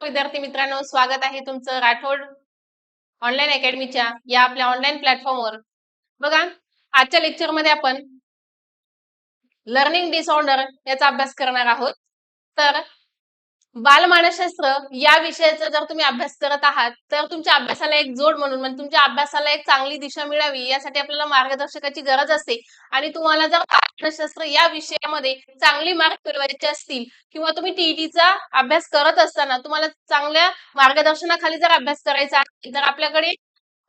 विद्यार्थी मित्रांनो स्वागत आहे तुमचं राठोड ऑनलाईन अकॅडमीच्या या आपल्या ऑनलाईन प्लॅटफॉर्मवर बघा आजच्या लेक्चरमध्ये आपण लर्निंग डिसऑर्डर याचा अभ्यास करणार आहोत. तर बालमानसशास्त्र या विषयाचा जर तुम्ही अभ्यास करत आहात तर तुमच्या अभ्यासाला एक जोड म्हणून म्हणजे तुमच्या अभ्यासाला एक चांगली दिशा मिळावी यासाठी आपल्याला मार्गदर्शकाची गरज असते. आणि तुम्हाला जर बालमानसशास्त्र या विषयामध्ये चांगली मार्क मिळवायचे असतील किंवा तुम्ही टीईटीचा अभ्यास करत असताना तुम्हाला चांगल्या मार्गदर्शनाखाली जर अभ्यास करायचा आहे तर आपल्याकडे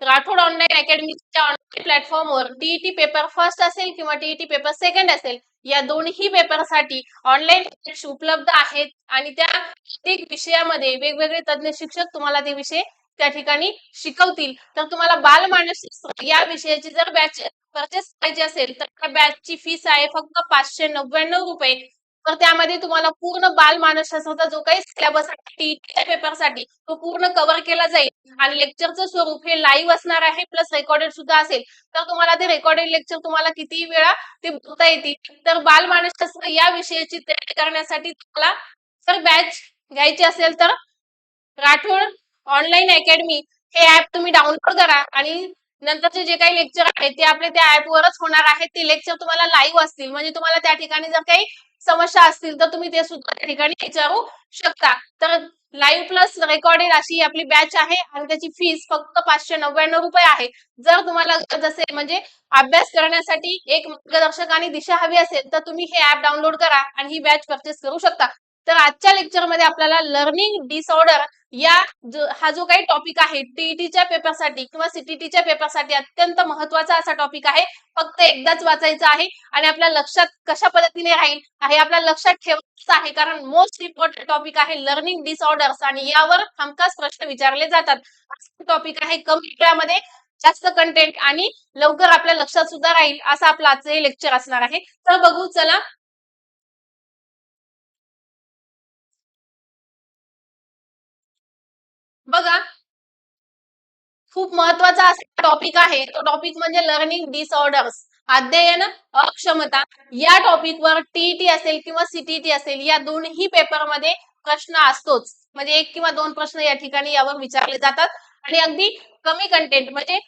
राठोड ऑनलाईन अकॅडमीच्या ऑनलाईन प्लॅटफॉर्मवर टीईटी पेपर फर्स्ट असेल किंवा टीईटी पेपर सेकंड असेल. या दोन्ही पेपरसाठी ऑनलाईन उपलब्ध आहेत आणि त्या प्रत्येक विषयामध्ये वेगवेगळे तज्ञ शिक्षक तुम्हाला ते विषय त्या ठिकाणी शिकवतील. तर तुम्हाला बालमानसशास्त्र या विषयाची जर बॅच परचेस करायची असेल तर त्या बॅचची फीस आहे फक्त पाचशे नव्याण्णव रुपये. तर त्यामध्ये तुम्हाला पूर्ण बाल मानसशास्त्राचा जो काही सिलेबस पेपरसाठी तो पूर्ण कव्हर केला जाईल. आणि लेक्चरचं स्वरूप हे लाईव्ह असणार आहे प्लस रेकॉर्डेड सुद्धा असेल. तर तुम्हाला ते रेकॉर्डेड लेक्चर तुम्हाला किती वेळा ते बघता येतील. तर बाल मानसशास्त्र या विषयाची तयारी करण्यासाठी तुम्हाला जर बॅच घ्यायची असेल तर राठोड ऑनलाईन अकॅडमी हे ऍप तुम्ही डाउनलोड करा. आणि नंतरचे जे काही लेक्चर आहेत ते आपले त्या ऍपवरच होणार आहेत. ते लेक्चर तुम्हाला लाईव्ह असतील. म्हणजे तुम्हाला त्या ठिकाणी जर काही समस्या असतील तर तुम्ही ते सुद्धा त्या ठिकाणी विचारू शकता. तर लाईव्ह प्लस रेकॉर्डेड अशी आपली बॅच आहे आणि त्याची फीस फक्त पाचशे नव्याण्णव रुपये आहे. जर तुम्हाला गरज असेल म्हणजे अभ्यास करण्यासाठी एक मार्गदर्शक आणि दिशा हवी असेल तर तुम्ही हे ऍप डाउनलोड करा आणि ही बॅच परचेस करू शकता. तर आजच्या लेक्चरमध्ये आपल्याला लर्निंग डिसऑर्डर या हा जो काही टॉपिक आहे टीईटीच्या पेपरसाठी किंवा सीटीटीच्या पेपरसाठी अत्यंत महत्त्वाचा असा टॉपिक आहे. फक्त एकदाच वाचायचा आहे आणि आपल्या लक्षात कशा पद्धतीने राहील हे आपल्या लक्षात ठेवायचं आहे. कारण मोस्ट इम्पॉर्टंट टॉपिक आहे लर्निंग डिसऑर्डर्स आणि यावर हमखास प्रश्न विचारले जातात. टॉपिक आहे कमी वेळामध्ये जास्त कंटेंट आणि लवकर आपल्या लक्षात सुद्धा राहील असं आपलं आजचं हे लेक्चर असणार आहे. तर बघू चला बघा. खूप महत्त्वाचा असा टॉपिक आहे. तो टॉपिक म्हणजे लर्निंग डिसऑर्डर्स अध्ययन अक्षमता. या टॉपिकवर टीईटी असेल किंवा सीटीटी असेल या दोन्ही पेपरमध्ये प्रश्न असतोच. म्हणजे एक किंवा दोन प्रश्न या ठिकाणी यावर विचारले जातात. आणि अगदी कमी कंटेंट म्हणजे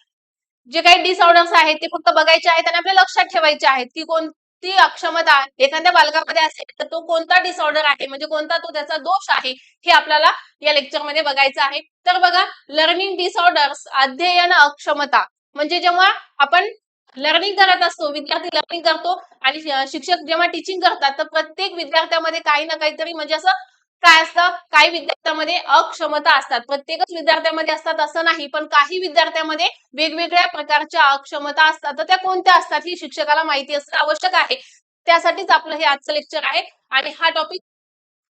जे काही डिसऑर्डर्स आहेत ते फक्त बघायचे आहेत आणि आपल्या लक्षात ठेवायचे आहेत की कोण ती अक्षमता एखाद्या बालकामध्ये असेल तर तो कोणता डिसऑर्डर आहे? म्हणजे कोणता तो त्याचा दोष आहे? हे आपल्याला या लेक्चरमध्ये बघायचं आहे. तर बघा लर्निंग डिसऑर्डर्स अध्ययन अक्षमता. म्हणजे जेव्हा आपण लर्निंग करत असतो विद्यार्थी लर्निंग करतो आणि शिक्षक जेव्हा टीचिंग करतात तर प्रत्येक विद्यार्थ्यामध्ये काही ना काहीतरी म्हणजे असं काय असतं? काही विद्यार्थ्यांमध्ये अक्षमता असतात. प्रत्येकच विद्यार्थ्यामध्ये असतात असं नाही पण काही विद्यार्थ्यांमध्ये वेगवेगळ्या प्रकारच्या अक्षमता असतात. तर त्या कोणत्या असतात ही शिक्षकाला माहिती असणं आवश्यक आहे. त्यासाठीच आपलं हे आजचं लेक्चर आहे. आणि हा टॉपिक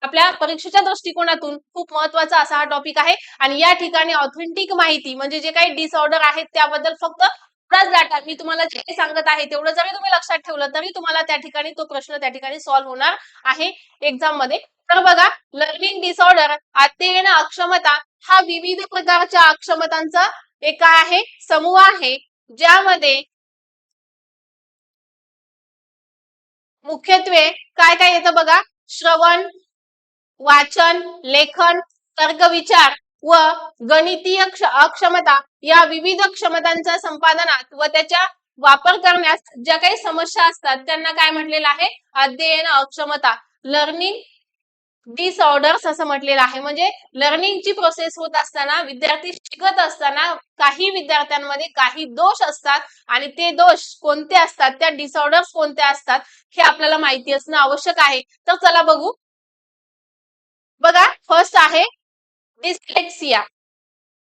आपल्या परीक्षेच्या दृष्टिकोनातून खूप महत्त्वाचा असा हा टॉपिक आहे. आणि या ठिकाणी ऑथेंटिक माहिती म्हणजे जे काही डिसऑर्डर आहेत त्याबद्दल फक्त डाटा मी तुम्हाला जे सांगत आहे तेवढं जरी तुम्ही लक्षात ठेवलं तरी तुम्हाला त्या ठिकाणी तो प्रश्न त्या ठिकाणी सॉल्व्ह होणार आहे. एक्झाममध्ये. तर बघा लर्निंग डिसऑर्डर अध्ययन अक्षमता हा विविध प्रकारच्या अक्षमतांचा एक आहे समूह आहे ज्यामध्ये मुख्यत्वे काय काय येतं बघा? श्रवण वाचन लेखन तर्क विचार व गणितीय अक्षमता या विविध क्षमतांच्या संपादनात व त्याच्या वापर करण्यास ज्या काही समस्या असतात त्यांना काय म्हटलेलं आहे? अध्ययन अक्षमता. लर्निंग डिसऑर्डर्स असं म्हटलेलं आहे. म्हणजे लर्निंगची प्रोसेस होत असताना विद्यार्थी शिकत असताना काही विद्यार्थ्यांमध्ये काही दोष असतात आणि ते दोष कोणते असतात? त्या डिसऑर्डर्स कोणत्या असतात? हे आपल्याला माहिती असणं आवश्यक आहे. तर चला बघू. बघा फर्स्ट आहे डिस्लेक्सिया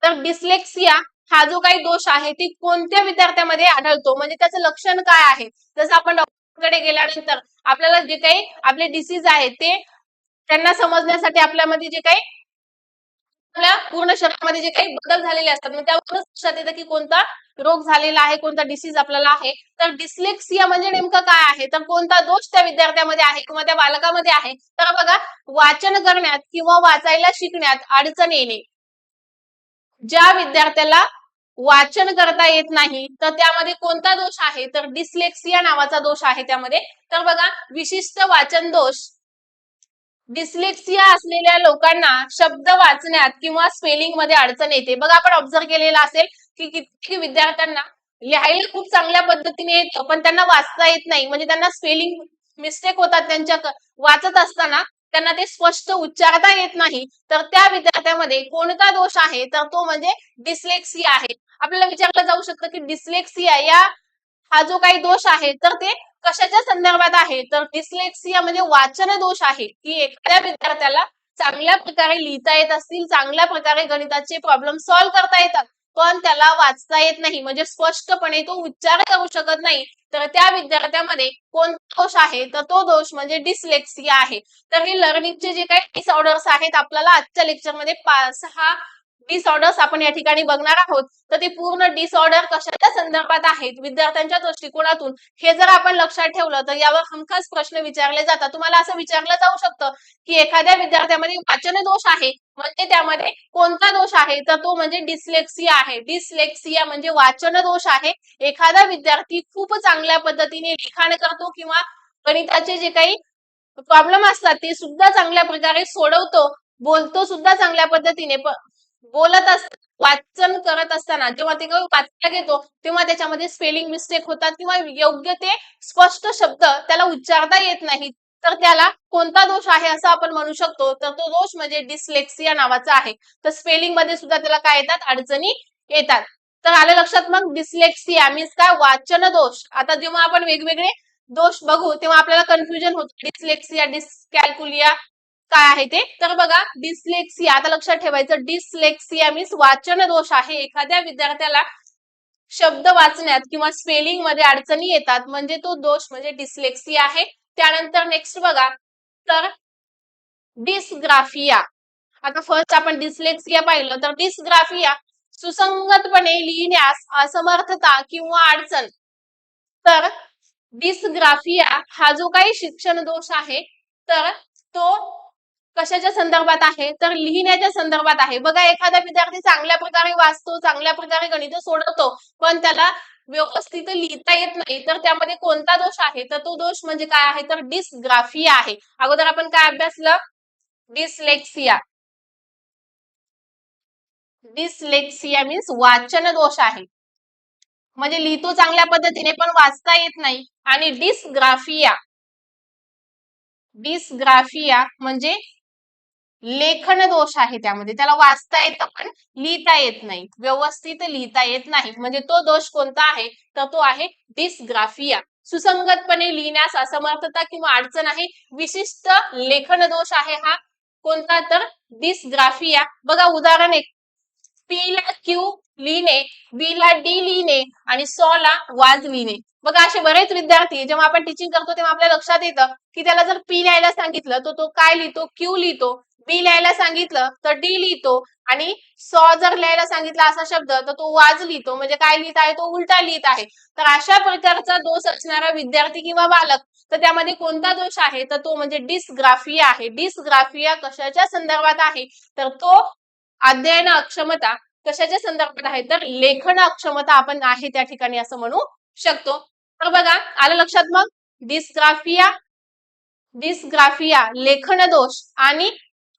तर डिस्लेक्सिया हा जो काही दोष आहे ती कोणत्या विद्यार्थ्यामध्ये आढळतो? म्हणजे त्याचं लक्षण काय आहे? जसं आपण डॉक्टरकडे गेल्यानंतर आपल्याला जे काही आपले डिसीज आहे ते त्यांना समजण्यासाठी आपल्यामध्ये जे काही आपल्या पूर्ण शरीरामध्ये जे काही बदल झालेले असतात मग त्यावरून लक्षात येतं की कोणता रोग झालेला आहे कोणता डिसीज आपल्याला आहे. तर डिस्लेक्सिया म्हणजे नेमकं काय आहे? तर कोणता दोष त्या विद्यार्थ्यामध्ये आहे किंवा त्या बालकामध्ये आहे? तर बघा वाचन करण्यात किंवा वाचायला शिकण्यात अडचण येणे. ज्या विद्यार्थ्याला वाचन करता येत नाही तर त्यामध्ये कोणता दोष आहे? तर डिस्लेक्सिया नावाचा दोष आहे त्यामध्ये. तर बघा विशिष्ट वाचन दोष डिस्लेक्सिया असलेल्या लोकांना शब्द वाचण्यात किंवा स्पेलिंगमध्ये अडचण येते. बघा आपण ऑब्झर्व केलेलं असेल की किती विद्यार्थ्यांना लिहायला खूप चांगल्या पद्धतीने येतं पण त्यांना वाचता येत नाही. म्हणजे त्यांना स्पेलिंग मिस्टेक होतात त्यांच्या वाचत असताना त्यांना ते स्पष्ट उच्चारता येत नाही. तर त्या विद्यार्थ्यामध्ये कोणता दोष आहे? तर तो म्हणजे डिस्लेक्सिया आहे. आपल्याला विचारलं जाऊ शकतं की डिस्लेक्सिया या हा जो काही दोष आहे तर ते कशाच्या संदर्भात आहे? तर डिस्लेक्सिया म्हणजे वाचन दोष आहे. की एखाद्या विद्यार्थ्याला चांगल्या प्रकारे लिहिता येत असतील चांगल्या प्रकारे गणिताचे प्रॉब्लेम सॉल्व्ह करता येतात पण त्याला वाचता येत नाही. म्हणजे स्पष्टपणे तो उच्चार करू शकत नाही. तर त्या विद्यार्थ्यामध्ये कोणता दोष आहे? तर तो दोष म्हणजे डिस्लेक्सिया आहे. तर हे लर्निंगचे जे काही डिसऑर्डर्स आहेत आपल्याला आजच्या लेक्चरमध्ये पाच सहा डिसऑर्डर्स आपण या ठिकाणी बघणार आहोत. तर ते पूर्ण डिसऑर्डर कशाच्या संदर्भात आहेत? विद्यार्थ्यांच्या दृष्टिकोनातून हे जर आपण लक्षात ठेवलं तर यावर हमखास प्रश्न विचारले जातात. तुम्हाला असं विचारलं जाऊ शकतं की एखाद्या विद्यार्थ्यामध्ये वाचन दोष आहे. म्हणजे त्यामध्ये कोणता दोष आहे? तर तो म्हणजे डिस्लेक्सिया आहे. डिस्लेक्सिया म्हणजे वाचन दोष आहे. एखादा विद्यार्थी खूप चांगल्या पद्धतीने लिखाण करतो किंवा गणिताचे जे काही प्रॉब्लेम असतात ते सुद्धा चांगल्या प्रकारे सोडवतो. बोलतो सुद्धा चांगल्या पद्धतीने. बोलत अस वाचन करत असताना जेव्हा ते काही घेतो तेव्हा त्याच्यामध्ये स्पेलिंग मिस्टेक होतात किंवा योग्य ते स्पष्ट शब्द त्याला उच्चारता येत नाहीत तर त्याला कोणता दोष आहे असं आपण म्हणू शकतो. तर तो दोष म्हणजे डिस्लेक्सिया नावाचा आहे. तर स्पेलिंगमध्ये सुद्धा त्याला काय येतात? अडचणी येतात. तर आलं लक्षात मग? डिस्लेक्सिया मीन्स काय? वाचन दोष. आता जेव्हा आपण वेगवेगळे दोष बघू तेव्हा आपल्याला कन्फ्युजन होतं. डिस्लेक्सिया डिस्कॅल्कुलिया काय आहे ते? तर बघा डिस्लेक्सिया आता लक्षात ठेवायचं डिस्लेक्सिया मीन्स वाचन दोष आहे. एखाद्या विद्यार्थ्याला शब्द वाचण्यात किंवा स्पेलिंगमध्ये अडचणी येतात म्हणजे तो दोष म्हणजे डिस्लेक्सिया आहे. त्यानंतर नेक्स्ट बघा तर डिस्ग्राफिया आता फर्स्ट आपण डिस्लेक्सिया पाहिलं तर डिस्ग्राफिया सुसंगतपणे लिहिण्यास असमर्थता किंवा अडचण. तर डिस्ग्राफिया हा जो काही शिक्षण दोष आहे तर तो कशाच्या संदर्भात आहे? तर लिहिण्याच्या संदर्भात आहे. बघा एखादा विद्यार्थी चांगल्या प्रकारे वाचतो चांगल्या प्रकारे गणित सोडवतो पण त्याला व्यवस्थित लिहिता येत नाही तर त्यामध्ये कोणता दोष आहे? तर तो दोष म्हणजे काय आहे? तर डिस्ग्राफिया आहे. अगोदर आपण काय अभ्यासलं? डिसलेक्सिया. डिसलेक्सिया मीन्स वाचन दोष आहे. म्हणजे लिहितो चांगल्या पद्धतीने पण वाचता येत नाही. आणि डिस्ग्राफिया. डिस्ग्राफिया म्हणजे लेखन दोष आहे त्यामध्ये. त्याला वाचता येतं पण लिहिता येत नाही. व्यवस्थित लिहिता येत नाही. म्हणजे तो दोष कोणता आहे? तर तो आहे डिस्ग्राफिया सुसंगतपणे लिहिण्यास असमर्थता किंवा अडचण आहे विशिष्ट लेखन दोष आहे हा कोणता? तर डिस्ग्राफिया बघा उदाहरण एक. पी ला क्यू लिहिणे बी ला डी लिहिणे आणि सॉ ला वाज लिहिणे. बघा असे बरेच विद्यार्थी जेव्हा आपण टीचिंग करतो तेव्हा आपल्या लक्षात येतं की त्याला जर पी लिहायला सांगितलं तर तो काय लिहितो? क्यू लिहितो. बी लिहायला सांगितलं तर डी लिहितो. आणि सॉ जर लिहायला सांगितला असा शब्द तर तो वाज लिहितो. म्हणजे काय लिहित आहे? तो उलटा लिहित आहे. तर अशा प्रकारचा दोष असणारा विद्यार्थी किंवा बालक तर त्यामध्ये कोणता दोष आहे? तर तो म्हणजे डिस्ग्राफिया आहे. डिस्ग्राफिया कशाच्या संदर्भात आहे? तर तो अध्ययन अक्षमता कशाच्या संदर्भात आहे? तर लेखन अक्षमता आपण आहे त्या ठिकाणी असं म्हणू शकतो. तर बघा आलं लक्षात मग? डिस्ग्राफिया डिस्ग्राफिया लेखन दोष आणि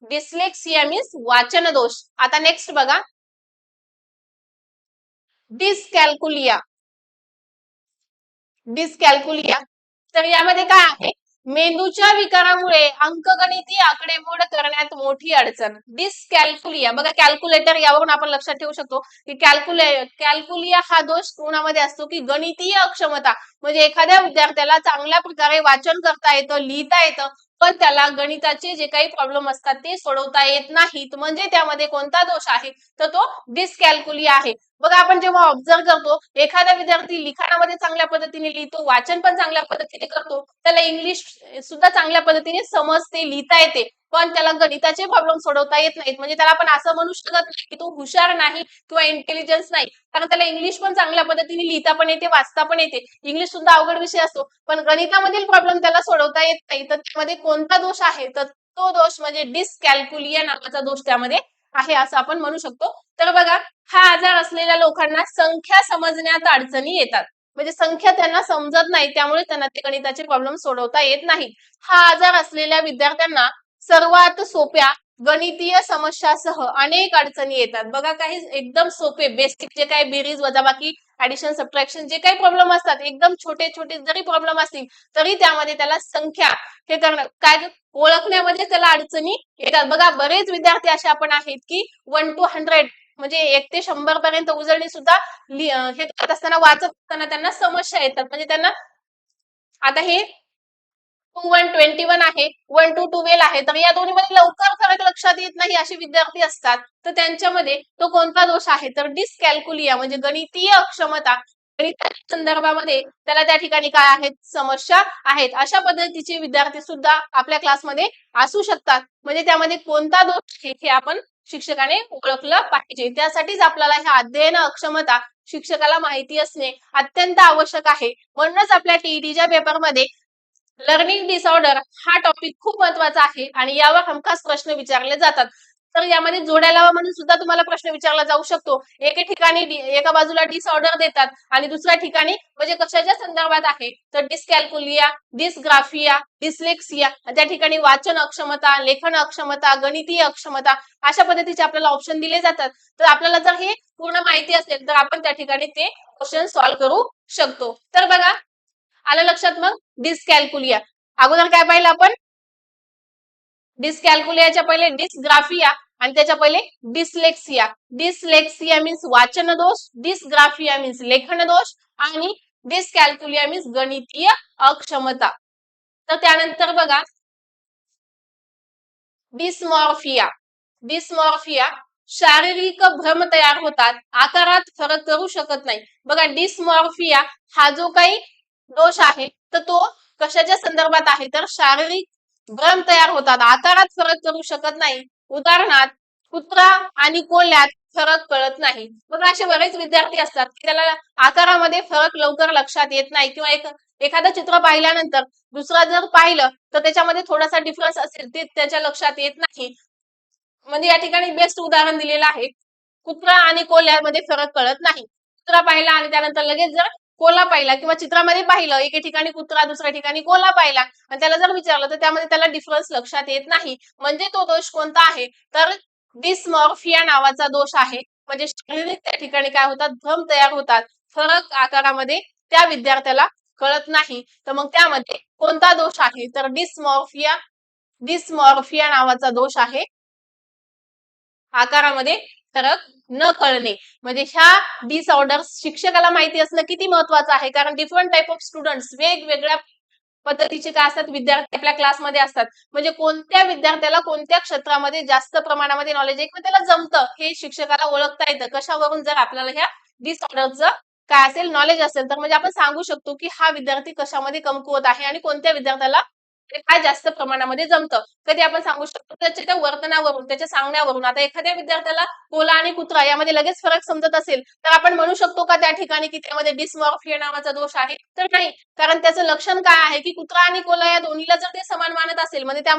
डिस्लेक्सिया मीन्स वाचन दोष आता नेक्स्ट बघा डिस्कॅल्कुलिया डिस्कॅल्कुलिया तर यामध्ये काय आहे? मेंदूच्या विकारामुळे अंकगणिती आकडेमोड करण्यात मोठी अडचण. डिस्कॅल्कुलिया बघा कॅल्क्युलेटर यावरून आपण लक्षात ठेवू शकतो की कॅल्क्युले कॅल्क्युलिया हा दोष कोणामध्ये असतो? की गणितीय अक्षमता. म्हणजे एखाद्या विद्यार्थ्याला चांगल्या प्रकारे वाचन करता येतं लिहिता येतं पण त्याला गणिताचे जे काही प्रॉब्लेम असतात ते सोडवता येत नाहीत. म्हणजे त्यामध्ये कोणता दोष आहे? तर तो डिस्कॅल्क्युली आहे. बघा आपण जेव्हा ऑब्झर्व करतो एखादा विद्यार्थी लिखाणामध्ये चांगल्या पद्धतीने लिहितो वाचन पण चांगल्या पद्धतीने करतो त्याला इंग्लिश सुद्धा चांगल्या पद्धतीने समजते लिहिता येते. पण त्याला गणिताचे प्रॉब्लेम सोडवता येत नाहीत. म्हणजे त्याला आपण असं म्हणू शकत नाही की तो हुशार नाही किंवा इंटेलिजन्स नाही. कारण त्याला इंग्लिश पण चांगल्या पद्धतीने लिहिता पण येते वाचता पण येते. इंग्लिश सुद्धा अवघड विषय असतो. पण गणितामधील प्रॉब्लेम त्याला सोडवता येत नाही. तर त्यामध्ये कोणता दोष आहे? तर तो दोष म्हणजे डिस्कॅल्क्युलिया नावाचा दोष त्यामध्ये आहे असं आपण म्हणू शकतो. तर बघा हा आजार असलेल्या लोकांना संख्या समजण्यात अडचणी येतात. म्हणजे संख्या त्यांना समजत नाही त्यामुळे त्यांना ते गणिताचे प्रॉब्लेम सोडवता येत नाही हा आजार असलेल्या विद्यार्थ्यांना सर्वात सोप्या गणितीय समस्यासह अनेक अडचणी येतात. बघा काही एकदम सोपे बेसिक जे काही बेरीज वजाबाकी ऍडिशन सबट्रॅक्शन जे काही प्रॉब्लेम असतात एकदम छोटे छोटे जरी प्रॉब्लेम असतील तरी त्यामध्ये त्याला संख्या हे करणं काय ओळखण्यामध्ये त्याला अडचणी येतात. बघा बरेच विद्यार्थी असे आपण आहेत की वन टू हंड्रेड म्हणजे एक ते शंभर पर्यंत उजळणी सुद्धा हे करत असताना वाचत असताना त्यांना समस्या येतात. म्हणजे त्यांना आता हे टू वन ट्वेंटी वन आहे वन टू ट्वेल्व आहे. तर या दोन्हीमध्ये लवकर फरक लक्षात येत नाही असे विद्यार्थी असतात. तर त्यांच्यामध्ये तो कोणता दोष आहे? तर डिस्कॅल्क्युलिया म्हणजे गणितीय अक्षमता. गणिताच्या संदर्भामध्ये त्याला त्या ठिकाणी काय आहेत? समस्या आहेत. अशा पद्धतीचे विद्यार्थी सुद्धा आपल्या क्लासमध्ये असू शकतात. म्हणजे त्यामध्ये कोणता दोष आहे हे आपण शिक्षकाने ओळखलं पाहिजे. त्यासाठीच आपल्याला ह्या अध्ययन अक्षमता शिक्षकाला माहिती असणे अत्यंत आवश्यक आहे. म्हणूनच आपल्या टीईटीच्या पेपरमध्ये लर्निंग डिसऑर्डर हा टॉपिक खूप महत्त्वाचा आहे आणि यावर हमखास प्रश्न विचारले जातात. तर यामध्ये जोड्या लावा म्हणून सुद्धा तुम्हाला प्रश्न विचारला जाऊ शकतो. एके ठिकाणी एका बाजूला डिसऑर्डर देतात आणि दुसऱ्या ठिकाणी म्हणजे कशाच्या संदर्भात आहे? तर डिस्कॅल्कुलिया डिसग्राफिया डिस्लेक्सिया त्या ठिकाणी वाचन अक्षमता लेखन अक्षमता गणितीय अक्षमता अशा पद्धतीचे आपल्याला ऑप्शन दिले जातात. तर आपल्याला जर हे पूर्ण माहिती असेल तर आपण त्या ठिकाणी ते क्वेश्चन सॉल्व्ह करू शकतो. तर बघा आलं लक्षात मग? डिस्कॅल्कुलिया अगोदर काय पाहिलं आपण? डिस्कॅल्कुलियाच्या पहिले डिस्ग्राफिया आणि त्याच्या पहिले डिस्लेक्सिया डिस्लेक्सिया मीन्स वाचन दोष डिस्ग्राफिया मीन्स लेखन दोष आणि डिस्कॅल्कुलिया मीन्स गणितीय अक्षमता. तर त्यानंतर बघा. डिस्मॉर्फिया डिस्मॉर्फिया शारीरिक भ्रम तयार होतात. आकारात फरक करू शकत नाही. बघा डिस्मॉर्फिया हा जो काही दोष आहे तर तो कशाच्या संदर्भात आहे? तर शारीरिक भ्रम तयार होतात. आकारात फरक करू शकत नाही. उदाहरणार्थ कुत्रा आणि कोल्ह्यात फरक कळत नाही. बघा असे बरेच विद्यार्थी असतात की त्याला आकारामध्ये फरक लवकर लक्षात येत नाही किंवा एक एखादं चित्र पाहिल्यानंतर दुसरा जर पाहिलं तर त्याच्यामध्ये थोडासा डिफरन्स असेल. ते त्याच्या लक्षात येत नाही. म्हणजे या ठिकाणी बेस्ट उदाहरण दिलेलं आहे. कुत्रा आणि कोल्ह्यामध्ये फरक कळत नाही. कुत्रा पाहिला आणि त्यानंतर लगेच जर कोला पाहिला किंवा चित्रामध्ये पाहिलं एके ठिकाणी कुत्रा दुसऱ्या ठिकाणी कोला पाहिला. आणि त्याला जर विचारलं तर त्यामध्ये त्याला डिफरन्स लक्षात येत नाही. म्हणजे तो दोष कोणता आहे? तर डिस्मॉर्फिया नावाचा दोष आहे. म्हणजे शारीरिक त्या ठिकाणी काय होतात? भ्रम तयार होतात. फरक आकारामध्ये त्या विद्यार्थ्याला कळत नाही. तर मग त्यामध्ये कोणता दोष आहे? तर डिस्मॉर्फिया डिस्मॉर्फिया नावाचा दोष आहे. आकारामध्ये फरक न कळणे. म्हणजे ह्या डिसऑर्डर्स शिक्षकाला माहिती असणं किती महत्वाचं आहे? कारण डिफरंट टाईप ऑफ स्टुडंट्स वेगवेगळ्या पद्धतीचे काय असतात? विद्यार्थी आपल्या क्लासमध्ये असतात. म्हणजे कोणत्या विद्यार्थ्याला कोणत्या क्षेत्रामध्ये जास्त प्रमाणामध्ये नॉलेज आहे किंवा त्याला जमतं हे शिक्षकाला ओळखता येतं. कशावरून जर आपल्याला ह्या डिसऑर्डरचं काय असेल? नॉलेज असेल तर म्हणजे आपण सांगू शकतो की हा विद्यार्थी कशामध्ये कमकुवत आहे आणि कोणत्या विद्यार्थ्याला ते काय जास्त प्रमाणामध्ये जमतं. कधी आपण सांगू शकतो त्याच्या त्या वर्तनावरून त्याच्या सांगण्यावरून. आता एखाद्या विद्यार्थ्याला कोला आणि कुत्रा यामध्ये लगेच फरक समजत असेल तर आपण म्हणू शकतो का त्या ठिकाणी की त्यामध्ये डिस्मॉर्फिया नावाचा दोष आहे? तर नाही. कारण त्याचं लक्षण काय आहे की कुत्रा आणि कोला या दोन्हीला जर ते समान मानत असेल म्हणजे त्या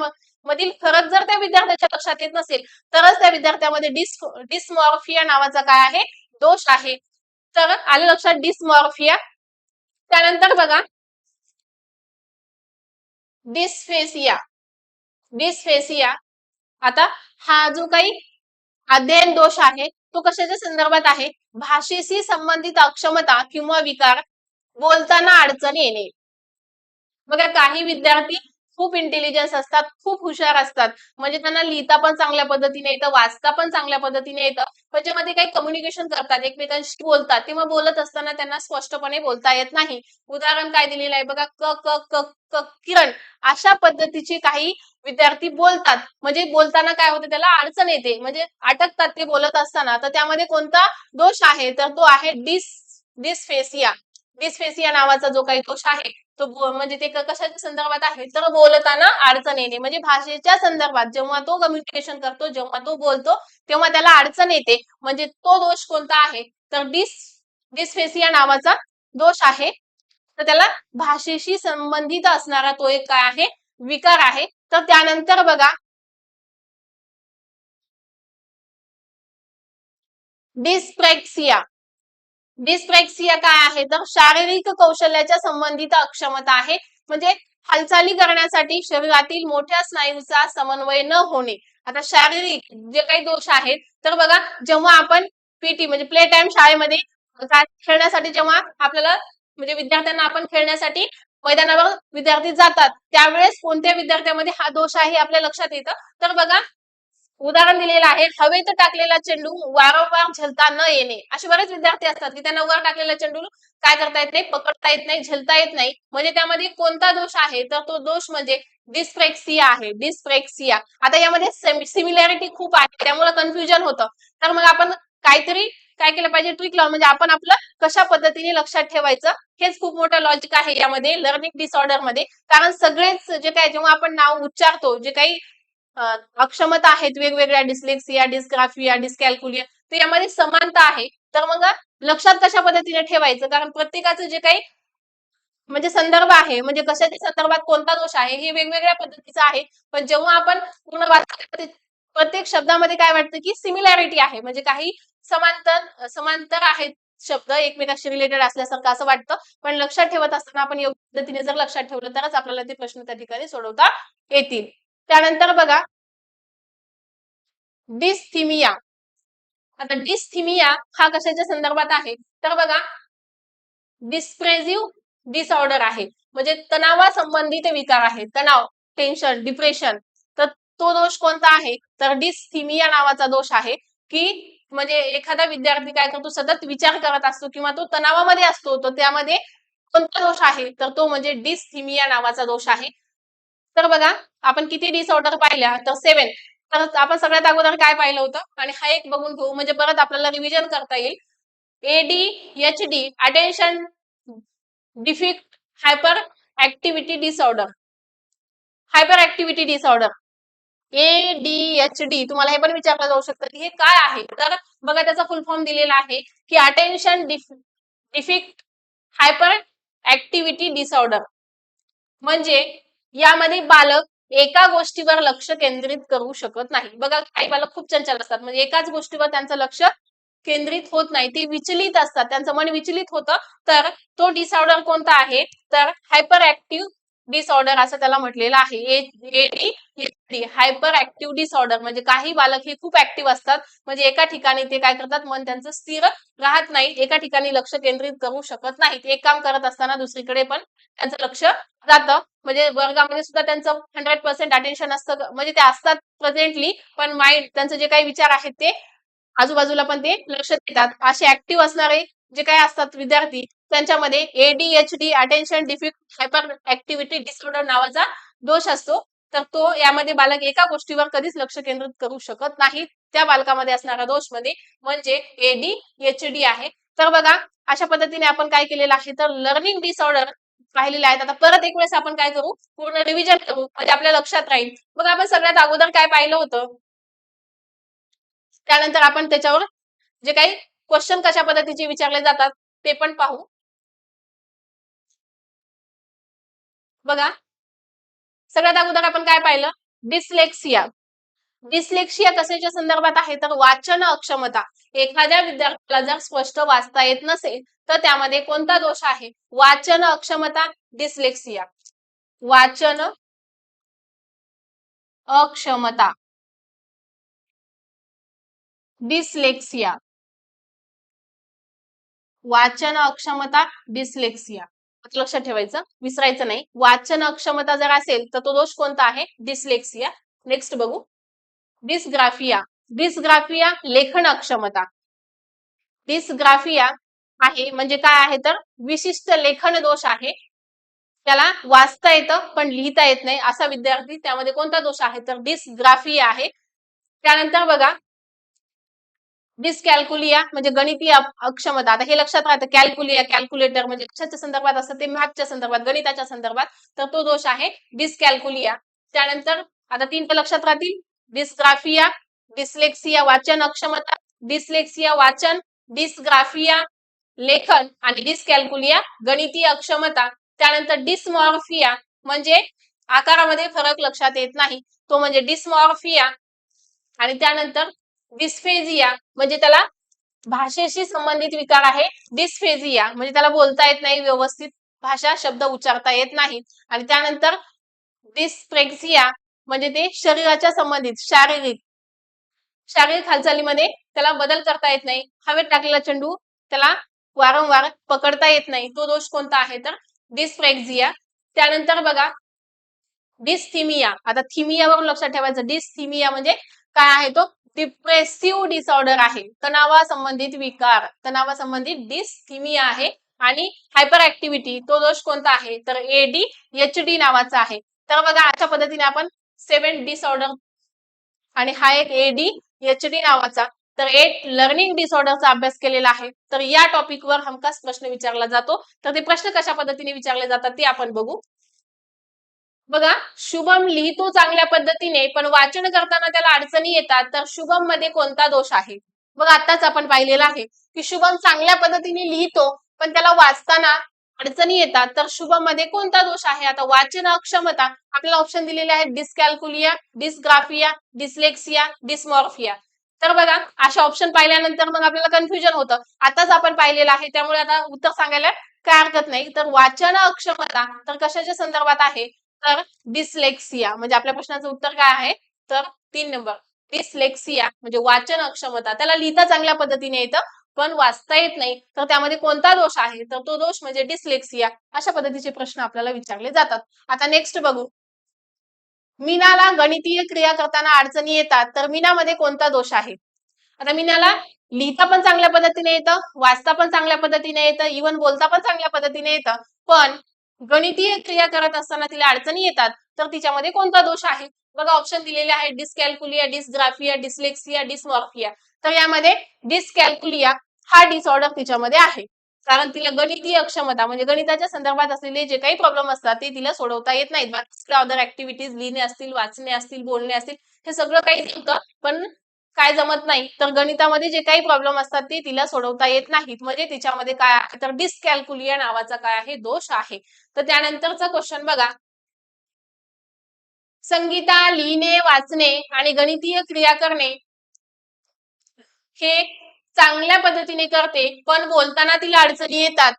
मधील फरक जर त्या विद्यार्थ्याच्या लक्षात येत नसेल तरच त्या विद्यार्थ्यामध्ये डिस डिस्मॉर्फिया नावाचा काय आहे? दोष आहे. तर आलं लक्षात डिस्मॉर्फिया त्यानंतर बघा डिस्फेसिया डिस्फेसिया आता हा जो काही अध्ययन दोष आहे तो कशाच्या संदर्भात आहे? भाषेशी संबंधित अक्षमता किंवा विकार बोलताना अडचण येणे. बघा काही विद्यार्थी खूप इंटेलिजन्स असतात खूप हुशार असतात. म्हणजे त्यांना लिहिता पण चांगल्या पद्धतीने येतं वाचता पण चांगल्या पद्धतीने येतं. त्याच्यामध्ये काही कम्युनिकेशन करतात एकमेकांशी बोलतात तेव्हा बोलत असताना त्यांना स्पष्टपणे बोलता येत नाही. उदाहरण काय दिलेलं आहे? बघा क क क क किरण. अशा पद्धतीचे काही विद्यार्थी बोलतात. म्हणजे बोलताना काय होते त्याला अडचण येते. म्हणजे अटकतात ते बोलत असताना. तर त्यामध्ये कोणता दोष आहे? तर तो आहे डिस डिस्फेसिया. डिस्फेसिया नावाचा जो काही दोष आहे तो म्हणजे ते कशाच्या संदर्भात आहे? तर बोलताना अडचण येणे. म्हणजे भाषेच्या संदर्भात जेव्हा तो कम्युनिकेशन करतो जेव्हा तो बोलतो तेव्हा त्याला अडचण येते. म्हणजे तो दोष कोणता आहे? तर डिस डिस्फेसिया नावाचा दोष आहे. तर त्याला भाषेशी संबंधित असणारा तो एक काय आहे? विकार आहे. तर त्यानंतर बघा. डिस्प्रेक्सिया डिस्प्रेक्सिया काय आहे? तर शारीरिक कौशल्याच्या संबंधित अक्षमता आहे. म्हणजे हालचाली करण्यासाठी शरीरातील मोठ्या स्नायूचा समन्वय न होणे. आता शारीरिक जे काही दोष आहेत तर बघा जेव्हा आपण पीटी म्हणजे प्ले टाइम शाळेमध्ये खेळण्यासाठी जेव्हा आपल्याला म्हणजे विद्यार्थ्यांना आपण खेळण्यासाठी मैदानावर विद्यार्थी जातात. त्यावेळेस कोणत्या विद्यार्थ्यामध्ये हा दोष आहे आपल्या लक्षात येतं. तर बघा उदाहरण दिलेलं आहे हवेत टाकलेला चेंडू वारंवार झेलता न येणे. असे बरेच विद्यार्थी असतात की त्यांना वर टाकलेला चेंडू काय करता येत नाही पकडता येत नाही झेलता येत नाही. म्हणजे त्यामध्ये कोणता दोष आहे? तर तो दोष म्हणजे डिस्प्रेक्सिया आहे. डिस्प्रेक्सिया आता यामध्ये सिमिलॅरिटी खूप आहे. त्यामुळे कन्फ्युजन होतं. तर मग आपण काहीतरी काय केलं पाहिजे? ट्रिक लावून म्हणजे आपण आपलं कशा पद्धतीने लक्षात ठेवायचं? हेच खूप मोठं लॉजिक आहे यामध्ये लर्निंग डिसऑर्डरमध्ये. कारण सगळेच जे काय जेव्हा आपण नाव उच्चारतो जे काही अक्षमता आहेत वेगवेगळ्या डिस्लेक्सिया डिस्ग्राफिया डिस्कॅल्कुलिया तर यामध्ये समानता आहे. तर मग लक्षात कशा पद्धतीने ठेवायचं? कारण प्रत्येकाचं जे काही म्हणजे संदर्भ आहे म्हणजे कशाच्या संदर्भात कोणता दोष आहे हे वेगवेगळ्या पद्धतीचं आहे. पण जेव्हा आपण पूर्ण वाचतो प्रत्येक शब्दामध्ये काय वाटतं की सिमिलॅरिटी आहे. म्हणजे काही समांतर समांतर आहेत शब्द एकमेकाशी रिलेटेड असल्यासारखं असं वाटतं. पण लक्षात ठेवत असताना आपण योग्य पद्धतीने जर लक्षात ठेवलं तरच आपल्याला ते प्रश्न त्या ठिकाणी सोडवता येतील. त्यानंतर बघा. डिस्थिमिया आता डिस्थिमिया हा कशाच्या संदर्भात आहे? तर बघा डिस्प्रेझिव्ह डिसऑर्डर आहे. म्हणजे तणावासंबंधित विकार आहे तणाव टेन्शन डिप्रेशन तर तो दोष कोणता आहे? तर डिस्थिमिया नावाचा दोष आहे की म्हणजे एखादा विद्यार्थी काय करतो सतत विचार करत असतो किंवा तो तणावामध्ये असतो तर त्यामध्ये कोणता दोष आहे? तर तो म्हणजे डिस्थिमिया नावाचा दोष आहे. तर बघा आपण किती डिसऑर्डर पाहिल्या तर सेवन तर आपण सगळ्यात अगोदर काय पाहिलं होतं? आणि हा एक बघून घेऊ म्हणजे परत आपल्याला रिव्हिजन करता येईल. A D H D attention deficit hyper activity disorder hyper activity disorder A D H D तुम्हाला हे पण विचारलं जाऊ शकतं की हे काय आहे? तर बघा त्याचा फुल फॉर्म दिलेला आहे की attention deficit hyper activity disorder म्हणजे यामध्ये बालक एका गोष्टीवर लक्ष केंद्रित करू शकत नाही. बघा काही बालक खूप चंचल असतात. म्हणजे एकाच गोष्टीवर त्यांचं लक्ष केंद्रित होत नाही. ते विचलित असतात. त्यांचं मन विचलित होतं. तर तो डिसऑर्डर कोणता आहे? तर हायपर ऍक्टिव्ह डिसऑर्डर असं त्याला म्हटलेलं आहे. हायपर ऍक्टिव्ह डिसऑर्डर म्हणजे काही बालक हे खूप ऍक्टिव्ह असतात. म्हणजे एका ठिकाणी ते काय करतात? मन त्यांचं स्थिर राहत नाही. एका ठिकाणी लक्ष केंद्रित करू शकत नाहीत. एक काम करत असताना दुसरीकडे पण त्यांचं लक्ष जातं. म्हणजे वर्गामध्ये सुद्धा त्यांचं हंड्रेड पर्सेंट अटेन्शन असतं. म्हणजे ते असतात प्रेझेंटली पण माइंड त्यांचे जे काही विचार आहेत ते आजूबाजूला पण ते लक्ष देतात. असे ऍक्टिव्ह असणारे जे काही असतात विद्यार्थी त्यांच्यामध्ये ADHD attention deficit hyper activity disorder नावाचा दोष असतो. तर तो यामध्ये बालक एका गोष्टीवर कधीच लक्ष केंद्रित करू शकत नाही. त्या बालकामध्ये असणारा दोषमध्ये म्हणजे, म्हणजे एडीएचडी आहे. तर बघा अशा पद्धतीने आपण काय केलेलं आहे? तर लर्निंग डिसऑर्डर पाहिलेले आहेत. आता परत एक वेळेस आपण काय करू? पूर्ण रिव्हिजन करू. म्हणजे आपल्या लक्षात राहील. मग आपण सगळ्यात अगोदर काय पाहिलं होतं? त्यानंतर आपण त्याच्यावर जे काही क्वेश्चन कशा पद्धतीचे विचारले जातात ते पण पाहू. बघा. सगळ्यात अगोदर आपण काय पाहिलं? डिस्लेक्सिया. डिस्लेक्सिया कशाच्या संदर्भात आहे? तर वाचन अक्षमता. एखाद्या विद्यार्थ्याला जर स्पष्ट वाचता येत नसेल तर त्यामध्ये कोणता दोष आहे? वाचन अक्षमता डिस्लेक्सिया. वाचन अक्षमता. डिस्लेक्सिया. वाचन अक्षमता डिस्लेक्सिया. लक्षात ठेवायचं. विसरायचं नाही. वाचन अक्षमता जर असेल तर तो दोष कोणता आहे? डिस्लेक्सिया. नेक्स्ट बघू. डिस्ग्राफिया डिस्ग्राफिया लेखन अक्षमता. डिस्ग्राफिया आहे म्हणजे काय आहे तर विशिष्ट लेखन दोष आहे. त्याला वाचता येतं पण लिहिता येत नाही असा विद्यार्थी त्यामध्ये कोणता दोष आहे? तर डिस्ग्राफिया आहे. त्यानंतर बघा डिस्कॅल्क्युलिया म्हणजे गणितीय अक्षमता. आता हे लक्षात राहतं कॅल्क्युलिया कॅल्क्युलेटर म्हणजे कशाच्या संदर्भात असतं? ते मॅथच्या संदर्भात गणिताच्या संदर्भात. तर तो दोष आहे डिस्कॅल्क्युलिया त्यानंतर आता तीन तर लक्षात राहतील. डिस्ग्राफिया डिस्लेक्सिया वाचन अक्षमता डिस्लेक्सिया वाचन डिस्ग्राफिया लेखन आणि डिस्कॅल्क्युलिया गणितीय अक्षमता. त्यानंतर डिस्मॉर्फिया म्हणजे आकारामध्ये फरक लक्षात येत नाही. तो म्हणजे डिस्मॉर्फिया आणि त्यानंतर डिस्फेजिया म्हणजे त्याला भाषेशी संबंधित विकार आहे. डिस्फेजिया म्हणजे त्याला बोलता येत नाही व्यवस्थित. भाषा शब्द उच्चारता येत नाहीत आणि त्यानंतर डिस्प्रेक्सिया म्हणजे ते शरीराच्या संबंधित शारीरिक. शारीरिक हालचालीमध्ये त्याला बदल करता येत नाही. हवेत टाकलेला चेंडू त्याला वारंवार पकडता येत नाही. तो दोष कोणता आहे तर डिस्प्रेक्झिया त्यानंतर बघा डिस्थिमिया आता थिमियावरून लक्षात ठेवायचं. डिस्थिमिया म्हणजे काय आहे तो? डिप्रेसिव्ह डिसऑर्डर आहे. तणावा संबंधित विकार तणावा संबंधित डिस्थिमिया आहे आणि हायपर ऍक्टिव्हिटी तो दोष कोणता आहे? तर एडी एच डी नावाचा आहे. तर बघा अशा पद्धतीने आपण सेवन डिसऑर्डर आणि हा एक एडी एच डी नावाचा तर एट लर्निंग डिसऑर्डरचा अभ्यास केलेला आहे. तर या टॉपिकवर हमखास प्रश्न विचारला जातो. तर ते प्रश्न कशा पद्धतीने विचारले जातात ते आपण बघू. बघा शुभम लिहितो चांगल्या पद्धतीने पण वाचन करताना त्याला अडचणी येतात तर शुभममध्ये कोणता दोष आहे? बघा आताच आपण पाहिलेला आहे की शुभम चांगल्या पद्धतीने लिहितो पण त्याला वाचताना अडचणी येतात तर शुभममध्ये कोणता दोष आहे? आता वाचन अक्षमता आपल्याला ऑप्शन दिलेले आहेत डिस्कॅल्क्युलिया डिस्ग्राफिया डिस्लेक्सिया डिस्मॉर्फिया तर बघा अशा ऑप्शन पाहिल्यानंतर मग आपल्याला कन्फ्युजन होतं. आताच आपण पाहिलेलं आहे त्यामुळे आता उत्तर सांगायला काय हरकत नाही. तर वाचन अक्षमता तर कशाच्या संदर्भात आहे? तर डिस्लेक्सिया म्हणजे आपल्या प्रश्नाचं उत्तर काय आहे? तर तीन नंबर डिस्लेक्सिया म्हणजे वाचन अक्षमता. त्याला लिहिता चांगल्या पद्धतीने येतं पण वाचता येत नाही. तर त्यामध्ये कोणता दोष आहे? तर तो दोष म्हणजे डिस्लेक्सिया अशा पद्धतीचे प्रश्न आपल्याला विचारले जातात. आता नेक्स्ट बघू. मीनाला गणितीय क्रिया करताना अडचणी येतात तर मीनामध्ये कोणता दोष आहे? आता मीनाला लिहिता पण चांगल्या पद्धतीने येतं वाचता पण चांगल्या पद्धतीने येतं इवन बोलता पण चांगल्या पद्धतीने येतं पण गणितीय क्रिया करत असताना तिला अडचणी येतात तर तिच्यामध्ये कोणता दोष आहे? बघा ऑप्शन दिलेले आहे डिस्कॅल्क्युलिया डिस्ग्राफिया डिस्लेक्सिया डिस्मॉर्फिया तर यामध्ये डिस्कॅल्क्युलिया हा डिसऑर्डर तिच्यामध्ये आहे. कारण तिला गणितीय अक्षमता म्हणजे गणिताच्या संदर्भात असलेले जे काही प्रॉब्लेम असतात ते तिला सोडवता येत नाहीत. बाकी अदर ऍक्टिव्हिटीज लिहिणे असतील वाचणे असतील बोलणे असतील हे सगळं काही जमतं पण काय जमत नाही. तर गणितामध्ये जे काही प्रॉब्लेम असतात ते तिला सोडवता येत नाहीत. म्हणजे तिच्यामध्ये काय आहे? तर डिस्कॅल्क्युलिया नावाचा काय आहे? दोष आहे. तर त्यानंतरचा क्वेश्चन बघा. संगीता लिहिणे वाचणे आणि गणितीय क्रिया करणे हे चांगल्या पद्धतीने करते पण बोलताना तिला अडचणी येतात.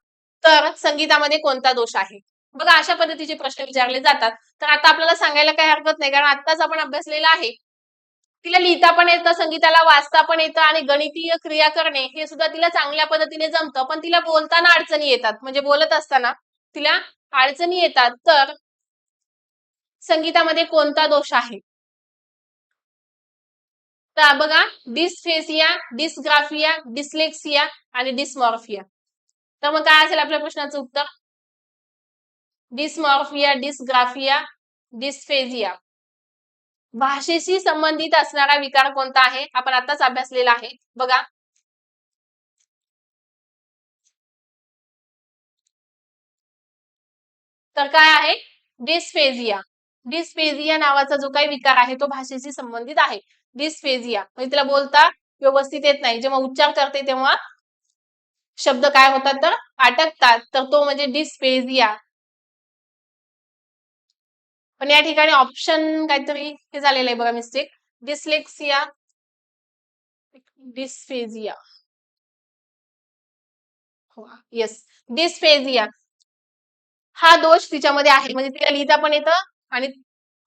तर संगीतामध्ये कोणता दोष आहे? बघा अशा पद्धतीचे प्रश्न विचारले जातात. तर आता आपल्याला सांगायला काही हरकत नाही कारण आताच आपण अभ्यासलेला आहे. तिला लिहिता पण येतं संगीताला वाचता पण येतं आणि गणितीय क्रिया करणे हे सुद्धा तिला चांगल्या पद्धतीने जमतं. पण तिला बोलताना अडचणी येतात. म्हणजे बोलत असताना तिला अडचणी येतात. तर संगीतामध्ये कोणता दोष आहे? तर बघा डिस्फेसिया डिस्ग्राफिया डिस्लेक्सिया आणि डिस्मॉर्फिया तर मग काय असेल आपल्या प्रश्नाचं उत्तर? डिस्मॉर्फिया डिस्ग्राफिया डिस्फेजिया भाषेशी संबंधित असणारा विकार कोणता आहे? आपण आताच अभ्यासलेला आहे. बघा. तर काय आहे? डिस्फेजिया डिस्फेजिया नावाचा जो काही विकार आहे तो भाषेशी संबंधित आहे. डिस्फेजिया म्हणजे तिला बोलता व्यवस्थित येत नाही. जेव्हा उच्चार करते तेव्हा शब्द काय होतात तर? अटकतात. तर तो म्हणजे डिस्फेजिया पण या ठिकाणी ऑप्शन काहीतरी हे झालेलं आहे बघा mistake dyslexia dysphagia yes dysphagia हा दोष तिच्यामध्ये आहे. म्हणजे तिला लिहिता पण येतं आणि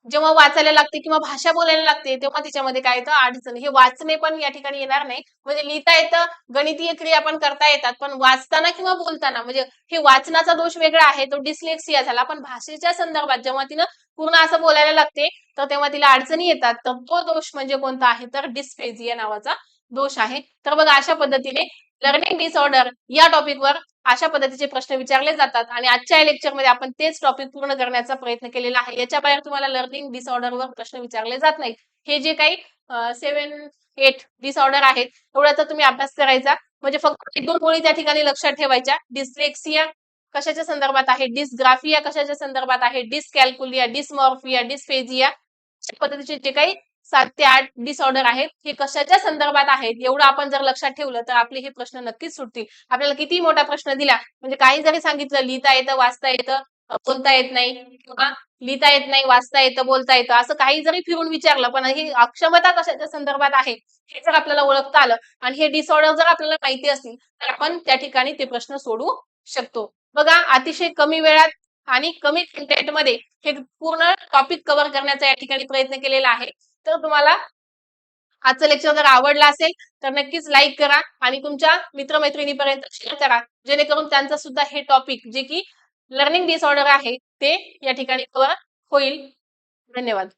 जेव्हा वाचायला लागते किंवा भाषा बोलायला लागते तेव्हा तिच्यामध्ये काय येतं? अडचण. हे वाचणे पण या ठिकाणी येणार नाही. म्हणजे लिहिता येतं गणितीय क्रिया पण करता येतात पण वाचताना किंवा बोलताना म्हणजे हे वाचनाचा दोष वेगळा आहे. तो डिस्लेक्सिया झाला. पण भाषेच्या संदर्भात जेव्हा तिनं पूर्ण असं बोलायला लागते तर तेव्हा तिला अडचणी येतात. तर तो दोष म्हणजे कोणता आहे? तर डिस्पेझिया नावाचा दोष आहे. तर बघा अशा पद्धतीने लर्निंग डिसऑर्डर या टॉपिकवर अशा पद्धतीचे प्रश्न विचारले जातात आणि आजच्या लेक्चरमध्ये आपण तेच टॉपिक पूर्ण करण्याचा प्रयत्न केलेला आहे. याच्या बाहेर तुम्हाला लर्निंग डिसऑर्डरवर प्रश्न विचारले जात नाहीत. हे जे काही सेव्हन एट डिसऑर्डर आहेत एवढ्याचा तुम्ही अभ्यास करायचा. म्हणजे फक्त एक दोन गोळी त्या ठिकाणी लक्षात ठेवायच्या. डिस्लेक्सिया कशाच्या संदर्भात आहे? डिस्ग्राफिया कशाच्या संदर्भात आहे? डिस्कॅल्कुलिया डिस्मॉर्फिया डिस्फेजिया पद्धतीचे जे काही सात ते आठ डिसऑर्डर आहेत हे कशाच्या संदर्भात आहेत? एवढं आपण जर लक्षात ठेवलं तर आपले हे प्रश्न नक्कीच सुटतील. आपल्याला किती मोठा प्रश्न दिला? म्हणजे काही जरी सांगितलं लिहिता येतं वाचता येतं बोलता येत नाही किंवा लिहिता येत नाही वाचता येतं बोलता येतं असं काही जरी फिरून विचारलं पण ही अक्षमता कशाच्या संदर्भात आहे हे जर आपल्याला ओळखता आलं आणि हे डिसऑर्डर जर आपल्याला माहिती असतील तर आपण त्या ठिकाणी ते प्रश्न सोडवू शकतो. बघा अतिशय कमी वेळात आणि कमी कंटेंटमध्ये हे पूर्ण टॉपिक कव्हर करण्याचा या ठिकाणी प्रयत्न केलेला आहे. तर तुम्हाला आजचं लेक्चर जर आवडलं असेल तर नक्कीच लाईक करा आणि तुमच्या मित्रमैत्रिणीपर्यंत शेअर करा. जेणेकरून त्यांचा सुद्धा हे टॉपिक जे की लर्निंग डिसऑर्डर आहे ते या ठिकाणी कव्हर होईल. धन्यवाद.